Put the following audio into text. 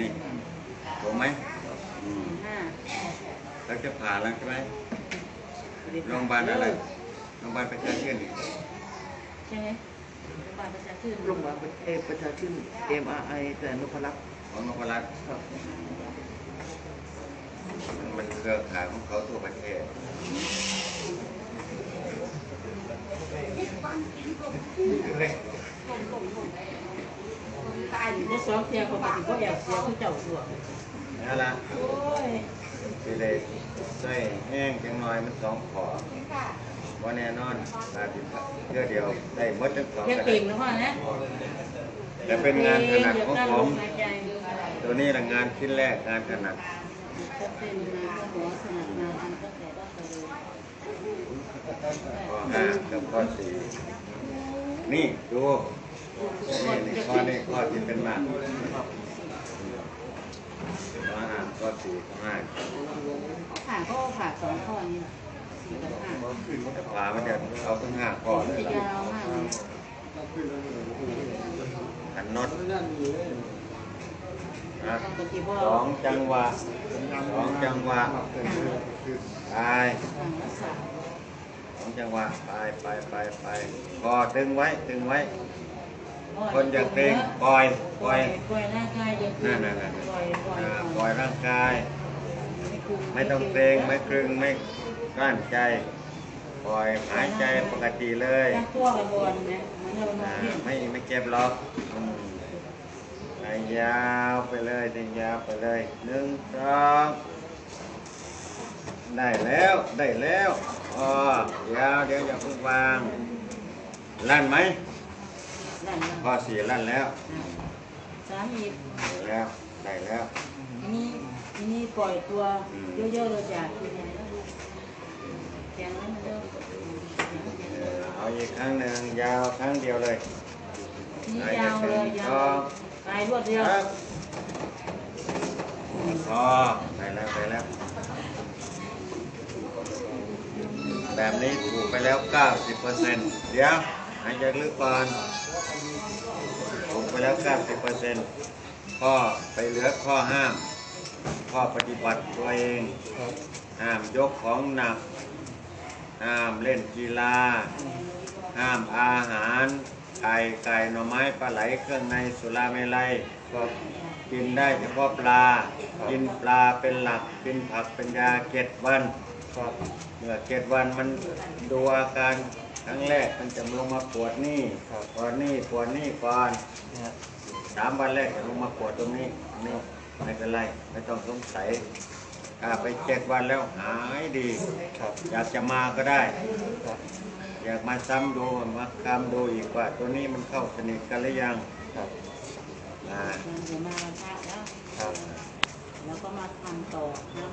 นี่ถูกไหมอืมแล้วจะผ่าแล้วใช่ไหมโรงพยาบาลอะไรโรงพยาบาลประชาชื่นนี่ใช่ไหมโรงพยาบาลประชาชื่นโรงพยาบาลเอประชาชื่น MRI แต่นพลัตน์ของนพลัตน์ครับมันเครือข่ายของเขาทั่วประเทศเตายอยู่ในสองเทียเขาปฏิบัติแอบเสียผู้เจ้าตัวนั่นละโอ้ยสิเลยใส่แห้งจังหน่อยมันสองขอว่าแน่นอนอาจจะเพื่อเดียวได้หมดทั้งสองเทียก็เก่งนะพ่อนะแต่เป็นงานถนัดของผมตัวนี้ละงานชิ้นแรกงานถนัดจะเป็นงาดอันตั้งแลยข้อห้ากับข้อสี่นี่ดู ข้อนี้ข้อที่เป็นมากข้อห้าข้อสี่ข้อห้าผ่าก็ผ่าสองข้อนี้สี่กับห้าแต่ขวามันจะเอาทั้งห้าข้อเลยยาวมากเลยขันน็อตนะสองจังหวะสองจังหวะไปสามสองจังหวะไปไปไปไปคอตึงไว้ตึงไว้ คนอยากเกรงปล่อยปปล่ล่ออยยปล่อยร่างกายอย่านั่นนั่นนั่นปล่อยปล่อยอ่าปล่อยร่างกายคุไม่ต้องเกรงไม่ครึงไม่กลั้นใจ ปล่อยหายใจปกติเลยยักตัวกับบอลนะมันเรามออ่างเห็นไม่ไม่เจ็บหรอกอืมไปยาวไปเลยเดินยาวไปเลยหนึ่งสองได้แล้วได้แล้วอ๋อยาวเดี๋ยวอย่าเพิ่งวางลั่นไหม นั่นนะข้อสี่ลั่นแล้วสามอีกได้แล้วได้แล้ว ทีนี้ทีนี้ปล่อยตัวเยอะๆเลยจ้ะทีนี้แข็งแล้วมันเริ่มเออเอาอีกครั้งหนึ่งยาวครั้งเดียวเลยทีนี้ยาวเลยยาวตายรวดเดียวครับพอได้แล้วได้แล้ว แบบนี้ถูกไปแล้ว 90%เดี๋ยวหายใจลึกก่อนถูกไป แล้ว 90%ข้อไปเหลือข้อห้าม ข้อปฏิบัติตัวเอง ห้ามยกของหนัก ห้ามเล่นกีฬา ห้ามอาหาร ไก่ไก่หน่อไม้ปลาไหลเครื่องในสุราเมลัยก็กินได้เฉพาะปลา กินปลาเป็นหลัก กินผักเป็นยาเจ็ดวันเมื่อเจ็ดวันมันดูอาการ ครั้งแรกมันจะลงมาปวดนี่ปวดนี่ปวดนี่ก่อนสามวันแรกจะลงมาปวดตรงนี้นี่ไม่เป็นไรไม่ต้องสงสัยถ้าไปเจ็ดวันแล้วหายดีอยากจะมาก็ได้อยากมาซ้ำดูมาคำดูอีกว่า ตัวนี้มันเข้าสนิทกันหรือยังอ่าเดี๋ยวมาพระแล้วแล้วก็มาทำต่อนะ